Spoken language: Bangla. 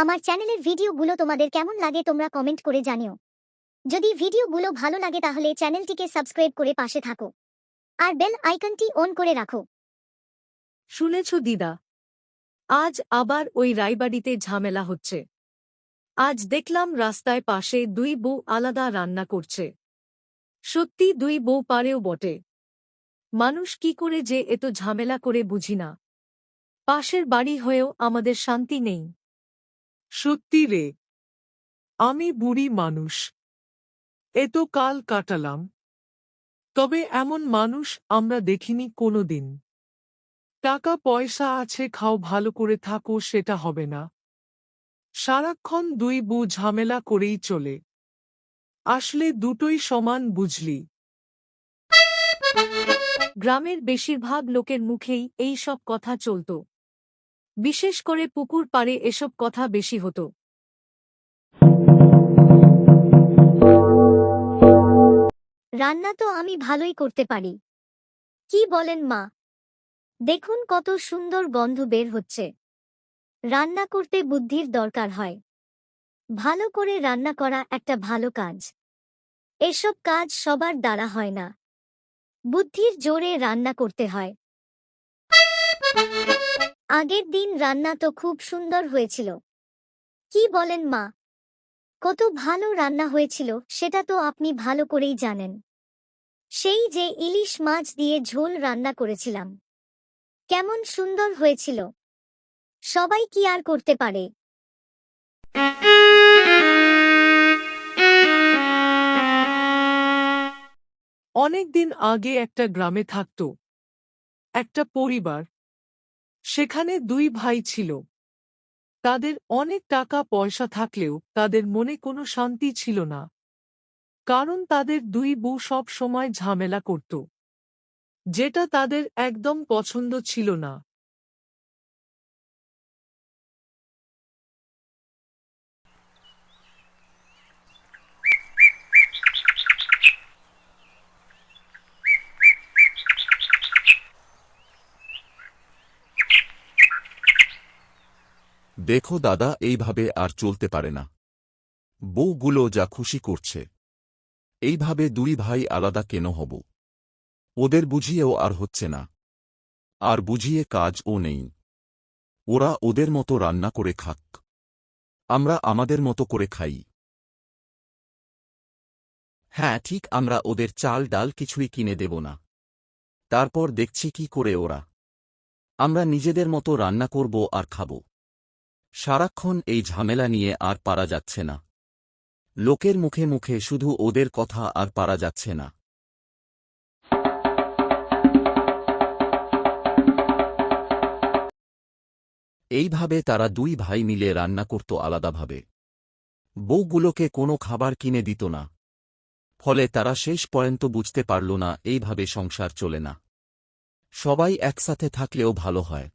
আমার চ্যানেলের ভিডিওগুলো তোমাদের কেমন লাগে তোমরা কমেন্ট করে জানিও। যদি ভিডিওগুলো ভালো লাগে তাহলে চ্যানেলটিকে সাবস্ক্রাইব করে পাশে থাকো। আর বেল আইকনটি অন করে রাখো। শুনেছ দিদা, আজ আবার ওই রায়বাড়িতে ঝামেলা হচ্ছে। আজ দেখলাম রাস্তায় পাশে দুই বউ আলাদা রান্না করছে। সত্যি দুই বউ পারেও বটে। মানুষ কি করে যে এত ঝামেলা করে বুঝি না। পাশের বাড়ি হয়েও আমাদের শান্তি নেই। সত্যি রে। আমি বুড়ি মানুষ। এত কাল কাটালাম। তবে এমন মানুষ আমরা দেখিনি কোনোদিন। টাকা পয়সা আছে, খাও ভালো করে থাকো, সেটা হবে না। সারাক্ষণ দুই বউ ঝামেলা করেই চলে। আসলে দুটোই সমান বুঝলি। গ্রামের বেশিরভাগ লোকের মুখেই এই সব কথা চলত। বিশেষ করে পুকুর পাড়ে এসব কথা বেশি হতো। রান্না তো আমি ভালোই করতে পারি। কি বলেন মা? দেখুন কত সুন্দর গন্ধ বের হচ্ছে। রান্না করতে বুদ্ধির দরকার হয়। ভালো করে রান্না করা একটা ভালো কাজ। এসব কাজ সবার দ্বারা হয় না। বুদ্ধির জোরে রান্না করতে হয়। আগের দিন রান্না তো খুব সুন্দর হয়েছিল। কি বলেন মা? কত ভালো রান্না হয়েছিল, সেটা তো আপনি ভালো করেই জানেন। সেই যে ইলিশ মাছ দিয়ে ঝোল রান্না করেছিলাম। কেমন সুন্দর হয়েছিল। সবাই কি আর করতে পারে? অনেক দিন আগে একটা গ্রামে থাকত। একটা পরিবার। সেখানে দুই ভাই ছিল। তাদের অনেক টাকা পয়সা থাকলেও তাদের মনে কোনো শান্তি ছিল না। কারণ তাদের দুই বউ সব সময় ঝামেলা করত। যেটা তাদের একদম পছন্দ ছিল না। দেখো দাদা, এইভাবে আর চলতে পারে না। বউগুলো যা খুশি করছে। এইভাবে দুই ভাই আলাদা কেন হব? ওদের বুঝিয়েও আর হচ্ছে না। আর বুঝিয়ে কাজও নেই। ওরা ওদের মতো রান্না করে খাক। আমরা আমাদের মতো করে খাই। হ্যাঁ ঠিক আমরা ওদের চাল ডাল কিছুই কিনে দেব না। তারপর দেখছি কি করে ওরা। আমরা নিজেদের মতো রান্না করব আর খাব। সারাক্ষণ এই ঝামেলা নিয়ে আর পারা যাচ্ছে না। লোকের মুখে মুখে শুধু ওদের কথা আর পারা যাচ্ছে না। এইভাবে তারা দুই ভাই মিলে রান্না করত আলাদাভাবে। বউগুলোকে কোনো খাবার কিনে দিত না। ফলে তারা শেষ পর্যন্ত বুঝতে পারল না, এইভাবে সংসার চলে না। সবাই একসাথে থাকলেও ভালো হয়।